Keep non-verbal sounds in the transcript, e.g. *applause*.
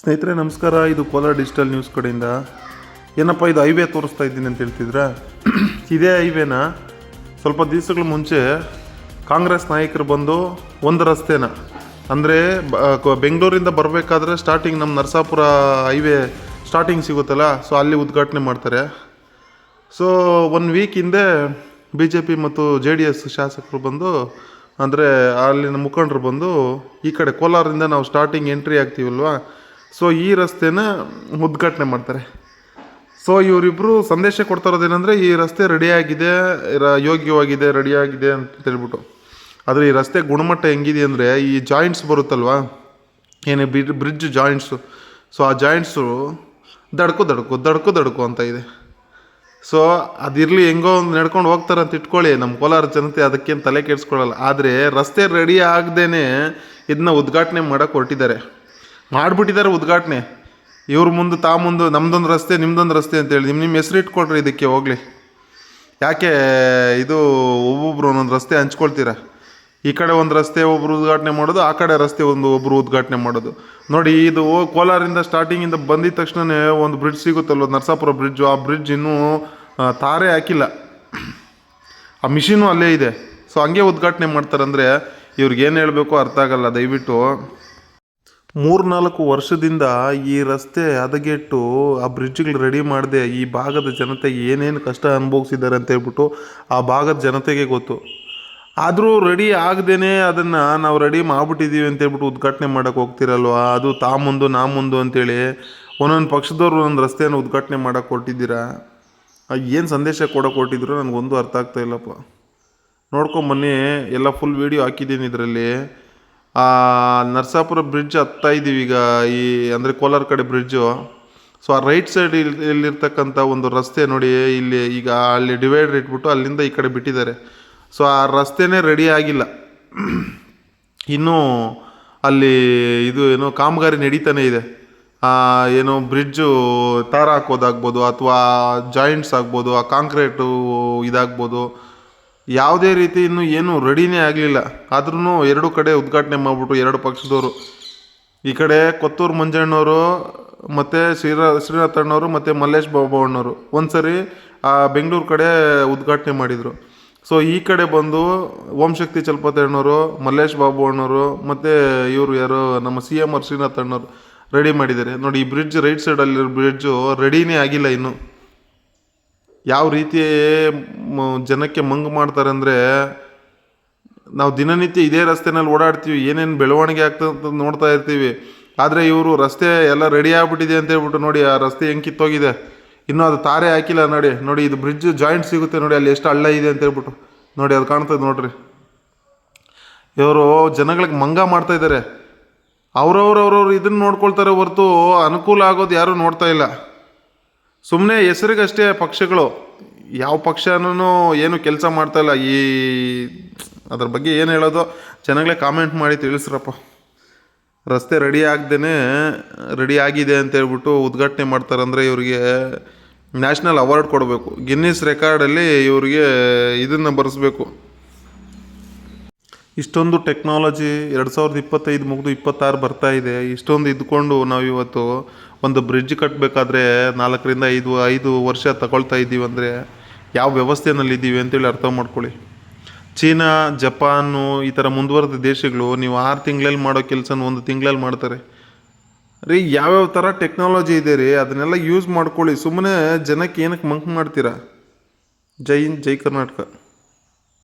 ಸ್ನೇಹಿತರೆ, ನಮಸ್ಕಾರ. ಇದು ಕೋಲಾರ ಡಿಜಿಟಲ್ ನ್ಯೂಸ್ ಕಡೆಯಿಂದ. ಏನಪ್ಪ, ಇದು ಹೈವೇ ತೋರಿಸ್ತಾ ಇದ್ದೀನಿ ಅಂತ ಹೇಳ್ತಿದ್ರ, *clears throat* ಇದೇ ಹೈವೇನ ಸ್ವಲ್ಪ ದಿವಸಗಳ ಮುಂಚೆ ಕಾಂಗ್ರೆಸ್ ನಾಯಕರು ಬಂದು ಒಂದು ರಸ್ತೆನ, ಅಂದರೆ ಬೆಂಗಳೂರಿಂದ ಬರಬೇಕಾದ್ರೆ ಸ್ಟಾರ್ಟಿಂಗ್ ನಮ್ಮ ನರಸಾಪುರ ಹೈವೇ ಸ್ಟಾರ್ಟಿಂಗ್ ಸಿಗುತ್ತಲ್ಲ ಸೊ ಅಲ್ಲಿ ಉದ್ಘಾಟನೆ ಮಾಡ್ತಾರೆ. ಸೊ ಒನ್ ವೀಕ್ ಹಿಂದೆ ಬಿ ಜೆ ಪಿ ಮತ್ತು ಜೆ ಡಿ ಎಸ್ ಶಾಸಕರು ಬಂದು, ಅಂದರೆ ಅಲ್ಲಿನ ಮುಖಂಡರು ಬಂದು, ಈ ಕಡೆ ಕೋಲಾರದಿಂದ ನಾವು ಸ್ಟಾರ್ಟಿಂಗ್ ಎಂಟ್ರಿ ಆಗ್ತೀವಲ್ವಾ ಸೊ ಈ ರಸ್ತೆನ ಉದ್ಘಾಟನೆ ಮಾಡ್ತಾರೆ. ಸೊ ಇವರಿಬ್ಬರು ಸಂದೇಶ ಕೊಡ್ತಾ ಇರೋದೇನೆಂದರೆ ಈ ರಸ್ತೆ ರೆಡಿಯಾಗಿದೆ ಯೋಗ್ಯವಾಗಿದೆ, ರೆಡಿಯಾಗಿದೆ ಅಂತ ಹೇಳ್ಬಿಟ್ಟು. ಆದರೆ ಈ ರಸ್ತೆ ಗುಣಮಟ್ಟ ಹೆಂಗಿದೆ ಅಂದರೆ, ಈ ಜಾಯಿಂಟ್ಸ್ ಬರುತ್ತಲ್ವಾ? ಏನು ಬ್ರಿಡ್ ಬ್ರಿಡ್ಜ್ ಜಾಯಿಂಟ್ಸು. ಸೊ ಆ ಜಾಯಿಂಟ್ಸು ದಡ್ಕು ದಡ್ಕು ದಡ್ಕು ದಡ್ಕು ಅಂತ ಇದೆ. ಸೊ ಅದಿರಲಿ ಹೆಂಗೋ ಒಂದು ನಡ್ಕೊಂಡು ಹೋಗ್ತಾರೆ ಅಂತ ಇಟ್ಕೊಳ್ಳಿ ನಮ್ಮ ಕೋಲಾರ ಜನತೆ ಅದಕ್ಕೇನು ತಲೆ ಕೆಡಿಸ್ಕೊಳ್ಳಲ್ಲ ಆದರೆ ರಸ್ತೆ ರೆಡಿ ಆಗದೇನೆ ಇದನ್ನ ಉದ್ಘಾಟನೆ ಮಾಡೋಕೆ ಹೊರಟಿದ್ದಾರೆ. ಮಾಡಿಬಿಟ್ಟಿದ್ದಾರೆ ಉದ್ಘಾಟನೆ. ಇವ್ರ ಮುಂದೆ ತಾ ಮುಂದೆ ನಮ್ದೊಂದು ರಸ್ತೆ, ನಿಮ್ದೊಂದು ರಸ್ತೆ ಅಂತೇಳಿ. ನಿಮ್ಮ ನಿಮ್ಮ ಹೆಸರು ಇಟ್ಕೊಳ್ರಿ ಇದಕ್ಕೆ ಹೋಗಲಿ. ಯಾಕೆ ಇದು ಒಬ್ಬೊಬ್ರು ಒಂದೊಂದು ರಸ್ತೆ ಹಂಚ್ಕೊಳ್ತೀರಾ? ಈ ಕಡೆ ಒಂದು ರಸ್ತೆ ಒಬ್ರು ಉದ್ಘಾಟನೆ ಮಾಡೋದು, ಆ ಕಡೆ ರಸ್ತೆ ಒಂದು ಒಬ್ರು ಉದ್ಘಾಟನೆ ಮಾಡೋದು. ನೋಡಿ, ಇದು ಕೋಲಾರಿಂದ ಸ್ಟಾರ್ಟಿಂಗಿಂದ ಬಂದಿದ ತಕ್ಷಣವೇ ಒಂದು ಬ್ರಿಡ್ಜ್ ಸಿಗುತ್ತಲ್ವ, ನರಸಾಪುರ ಬ್ರಿಡ್ಜು ಆ ಬ್ರಿಡ್ಜ್ ಇನ್ನೂ ತಾರೆ ಹಾಕಿಲ್ಲ. ಆ ಮಿಷಿನು ಅಲ್ಲೇ ಇದೆ. ಸೊ ಹಂಗೆ ಉದ್ಘಾಟನೆ ಮಾಡ್ತಾರಂದರೆ ಇವ್ರಿಗೆ ಏನು ಹೇಳಬೇಕು ಅರ್ಥ ಆಗಲ್ಲ. ದಯವಿಟ್ಟು ಮೂರ್ನಾಲ್ಕು ವರ್ಷದಿಂದ ಈ ರಸ್ತೆ ಹದಗೆಟ್ಟು ಆ ಬ್ರಿಡ್ಜ್ಗಳು ರೆಡಿ ಮಾಡದೆ ಈ ಭಾಗದ ಜನತೆ ಏನೇನು ಕಷ್ಟ ಅನುಭವಿಸಿದ್ದಾರೆ ಅಂತ ಹೇಳ್ಬಿಟ್ಟು ಆ ಭಾಗದ ಜನತೆಗೆ ಗೊತ್ತು. ಆದರೂ ರೆಡಿ ಆಗದೇನೆ ಅದನ್ನು ನಾವು ರೆಡಿ ಮಾಡಿಬಿಟ್ಟಿದ್ದೀವಿ ಅಂತ ಹೇಳ್ಬಿಟ್ಟು ಉದ್ಘಾಟನೆ ಮಾಡೋಕೆ ಹೋಗ್ತಿರಲ್ವಾ? ಅದು ತಾ ಮುಂದು, ನಾ ಮುಂದು ಅಂತೇಳಿ ಒಂದೊಂದು ಪಕ್ಷದವರು ಒಂದೊಂದು ರಸ್ತೆಯನ್ನು ಉದ್ಘಾಟನೆ ಮಾಡೋಕೆ ಕೊಟ್ಟಿದ್ದೀರಾ? ಏನು ಸಂದೇಶ ಕೊಡೋಕೆ ಕೊಟ್ಟಿದ್ರು? ನನಗೊಂದು ಅರ್ಥ ಆಗ್ತಾ ಇಲ್ಲಪ್ಪ. ನೋಡ್ಕೊಂಬನ್ನಿ ಎಲ್ಲ ಫುಲ್ ವೀಡಿಯೋ ಹಾಕಿದ್ದೀನಿ ಇದರಲ್ಲಿ. ನರಸಾಪುರ ಬ್ರಿಡ್ಜ್ ಹತ್ತಾ ಇದ್ದೀವಿ ಈಗ ಈ ಅಂದರೆ ಕೋಲಾರ ಕಡೆ ಬ್ರಿಡ್ಜು ಸೊ ಆ ರೈಟ್ ಸೈಡ್ ಇಲ್ಲಿರ್ತಕ್ಕಂಥ ಒಂದು ರಸ್ತೆ ನೋಡಿ ಇಲ್ಲಿ ಈಗ ಅಲ್ಲಿ ಡಿವೈಡರ್ ಇಟ್ಬಿಟ್ಟು ಅಲ್ಲಿಂದ ಈ ಕಡೆ ಬಿಟ್ಟಿದ್ದಾರೆ. ಸೊ ಆ ರಸ್ತೆನೇ ರೆಡಿ ಆಗಿಲ್ಲ. ಇನ್ನೂ ಅಲ್ಲಿ ಇದು ಏನೋ ಕಾಮಗಾರಿ ನಡೀತಾನೆ ಇದೆ. ಆ, ಏನೋ ಬ್ರಿಡ್ಜು ತಾರ ಹಾಕೋದಾಗ್ಬೋದು ಅಥವಾ ಜಾಯಿಂಟ್ಸ್ ಆಗ್ಬೋದು ಆ ಕಾಂಕ್ರೀಟು ಇದಾಗ್ಬೋದು. ಯಾವುದೇ ರೀತಿ ಇನ್ನೂ ಏನು ರೆಡಿನೇ ಆಗಲಿಲ್ಲ. ಆದ್ರೂ ಎರಡು ಕಡೆ ಉದ್ಘಾಟನೆ ಮಾಡಿಬಿಟ್ಟು ಎರಡು ಪಕ್ಷದವರು. ಈ ಕಡೆ ಕೊತ್ತೂರು ಮಂಜಣ್ಣವರು ಮತ್ತು ಶ್ರೀರಾ, ಶ್ರೀನಾಥಣ್ಣವರು ಮತ್ತು ಮಲ್ಲೇಶ್ ಬಾಬು ಅಣ್ಣವರು. ಒಂದು ಸರಿ ಆ ಬೆಂಗಳೂರು ಕಡೆ ಉದ್ಘಾಟನೆ ಮಾಡಿದರು. ಸೊ ಈ ಕಡೆ ಬಂದು ಓಂ ಶಕ್ತಿ ಚಲಪತಿ ಅಣ್ಣವರು, ಮಲ್ಲೇಶ್ ಬಾಬು ಅಣ್ಣವರು ಮತ್ತು ಇವರು ಯಾರು, ನಮ್ಮ ಸಿ ಎಂ ಆರ್ ಶ್ರೀನಾಥ್ ಅಣ್ಣವರು ರೆಡಿ ಮಾಡಿದ್ದಾರೆ. ನೋಡಿ, ಈ ಬ್ರಿಡ್ಜ್ ರೈಟ್ ಸೈಡಲ್ಲಿರೋ ಬ್ರಿಡ್ಜು ರೆಡಿನೇ ಆಗಿಲ್ಲ ಇನ್ನು. ಯಾವ ರೀತಿ ಜನಕ್ಕೆ ಮಂಗು ಮಾಡ್ತಾರೆ ಅಂದರೆ ನಾವು ದಿನನಿತ್ಯ ಇದೇ ರಸ್ತೆನಲ್ಲಿ ಓಡಾಡ್ತೀವಿ, ಏನೇನು ಬೆಳವಣಿಗೆ ಆಗ್ತದೆ ಅಂತ ನೋಡ್ತಾ ಇರ್ತೀವಿ. ಆದರೆ ಇವರು ರಸ್ತೆ ಎಲ್ಲ ರೆಡಿ ಆಗ್ಬಿಟ್ಟಿದೆ ಅಂತ ಹೇಳ್ಬಿಟ್ಟು ನೋಡಿ, ಆ ರಸ್ತೆ ಹೆಂಗೆ ಕಿತ್ತೋಗಿದೆ. ಇನ್ನೂ ಅದು ತಾರೆ ಹಾಕಿಲ್ಲ ನೋಡಿ ನೋಡಿ ಇದು ಬ್ರಿಡ್ಜ್ ಜಾಯಿಂಟ್ ಸಿಗುತ್ತೆ ನೋಡಿ, ಅಲ್ಲಿ ಎಷ್ಟು ಹಳ್ಳ ಇದೆ ಅಂತ ಹೇಳ್ಬಿಟ್ಟು ನೋಡಿ, ಅದು ಕಾಣ್ತದೆ ನೋಡ್ರಿ. ಇವರು ಜನಗಳಿಗೆ ಮಂಗ ಮಾಡ್ತಾ ಇದ್ದಾರೆ. ಅವ್ರವ್ರವ್ರವ್ರು ಇದನ್ನು ನೋಡ್ಕೊಳ್ತಾರೆ ಹೊರತು ಅನುಕೂಲ ಆಗೋದು ಯಾರೂ ನೋಡ್ತಾ ಇಲ್ಲ. ಸುಮ್ಮನೆ ಹೆಸರಿಗಷ್ಟೇ ಪಕ್ಷಗಳು, ಯಾವ ಪಕ್ಷನೂ ಏನು ಕೆಲಸ ಮಾಡ್ತಾ ಇಲ್ಲ. ಈ ಅದ್ರ ಬಗ್ಗೆ ಏನು ಹೇಳೋದು? ಚೆನ್ನಾಗಲೇ ಕಾಮೆಂಟ್ ಮಾಡಿ ತಿಳಿಸ್ರಪ್ಪ. ರಸ್ತೆ ರೆಡಿ ಆಗ್ದೇ ರೆಡಿ ಆಗಿದೆ ಅಂತ ಹೇಳ್ಬಿಟ್ಟು ಉದ್ಘಾಟನೆ ಮಾಡ್ತಾರಂದರೆ ಇವರಿಗೆ ನ್ಯಾಷನಲ್ ಅವಾರ್ಡ್ ಕೊಡಬೇಕು. ಗಿನ್ನಿಸ್ ರೆಕಾರ್ಡಲ್ಲಿ ಇವರಿಗೆ ಇದನ್ನು ಬರೆಸ್ಬೇಕು. ಇಷ್ಟೊಂದು ಟೆಕ್ನಾಲಜಿ ಎರಡು ಸಾವಿರದ ಇಪ್ಪತ್ತೈದು ಮುಗಿದು ಇಪ್ಪತ್ತಾರು ಬರ್ತಾ ಇದೆ. ಇಷ್ಟೊಂದು ಇದ್ಕೊಂಡು ನಾವು ಇವತ್ತು ಒಂದು ಬ್ರಿಡ್ಜ್ ಕಟ್ಟಬೇಕಾದ್ರೆ ನಾಲ್ಕರಿಂದ ಐದು ಐದು ವರ್ಷ ತಗೊಳ್ತಾ ಇದ್ದೀವಿ ಅಂದರೆ ಯಾವ ವ್ಯವಸ್ಥೆನಲ್ಲಿ ಇದ್ದೀವಿ ಅಂತೇಳಿ ಅರ್ಥ ಮಾಡ್ಕೊಳ್ಳಿ. ಚೀನಾ, ಜಪಾನು ಈ ಥರ ಮುಂದುವರೆದ ದೇಶಗಳು ನೀವು ಆರು ತಿಂಗಳಲ್ಲಿ ಮಾಡೋ ಕೆಲಸನ ಒಂದು ತಿಂಗಳಲ್ಲಿ ಮಾಡ್ತಾರೆ. ರೀ, ಯಾವ್ಯಾವ ಥರ ಟೆಕ್ನಾಲಜಿ ಇದೆ ರೀ? ಅದನ್ನೆಲ್ಲ ಯೂಸ್ ಮಾಡ್ಕೊಳ್ಳಿ. ಸುಮ್ಮನೆ ಜನಕ್ಕೆ ಏನಕ್ಕೆ ಮಂಕ್ ಮಾಡ್ತೀರಾ? ಜೈ ಜೈ ಕರ್ನಾಟಕ.